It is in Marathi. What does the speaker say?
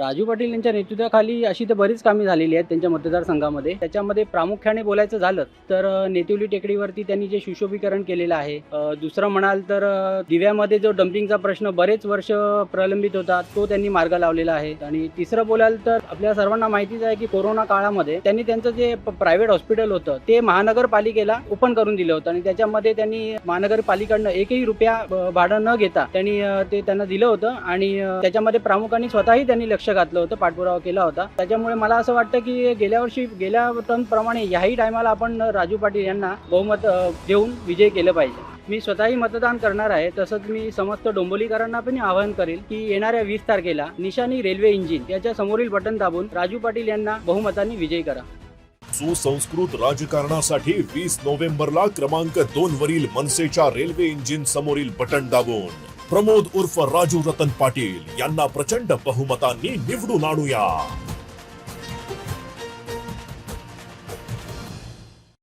राजू पाटील यांच्या नेतृत्वाखाली अशी तर बरीच कामे झालेली आहेत त्यांच्या मतदारसंघामध्ये. त्याच्यामध्ये प्रामुख्याने बोलायचं झालं तर नेतिवली टेकडीवरती त्यांनी जे सुशोभीकरण केलेलं आहे दुसरं म्हणाल तर दिव्यामध्ये जो डम्पिंगचा प्रश्न बरेच वर्ष प्रलंबित होता तो त्यांनी मार्ग लावलेला आहे. आणि तिसरं बोलाल तर आपल्या सर्वांना माहितीच आहे की कोरोना काळामध्ये त्यांनी त्यांचं जे प्रायव्हेट हॉस्पिटल होतं ते महानगरपालिकेला ओपन करून दिलं होतं. आणि त्याच्यामध्ये त्यांनी महानगरपालिकडनं एकही रुपया भाडं न घेता त्यांनी ते त्यांना दिलं होतं. आणि त्याच्यामध्ये प्रामुख्याने स्वतःही त्यांनी लक्ष घातलं होतं पाठपुरावा केला होता. त्याच्यामुळे मला असं वाटतं की गेल्या वर्षी गेल्या टर्मप्रमाणे याही टायमाला आपण राजू पाटील यांना बहुमत देऊन विजय केलं पाहिजे. मी स्वतःही मतदान करणार आहे तसंच मी समस्त डोंबोलीकरांना पण आवाहन करेल की येणाऱ्या वीस तारखेला निशाणी रेल्वे इंजिन याच्या समोरील बटन दाबून राजू पाटील यांना बहुमताने विजयी करा. सुसंस्कृत राजकारणासाठी वीस नोव्हेंबरला क्रमांक दोन वरील मनसेच्या रेल्वे इंजिन समोरील बटन दाबून. प्रमोद उर्फ राजू रतन पाटील यांना प्रचंड बहुमतांनी निवडून आणूया.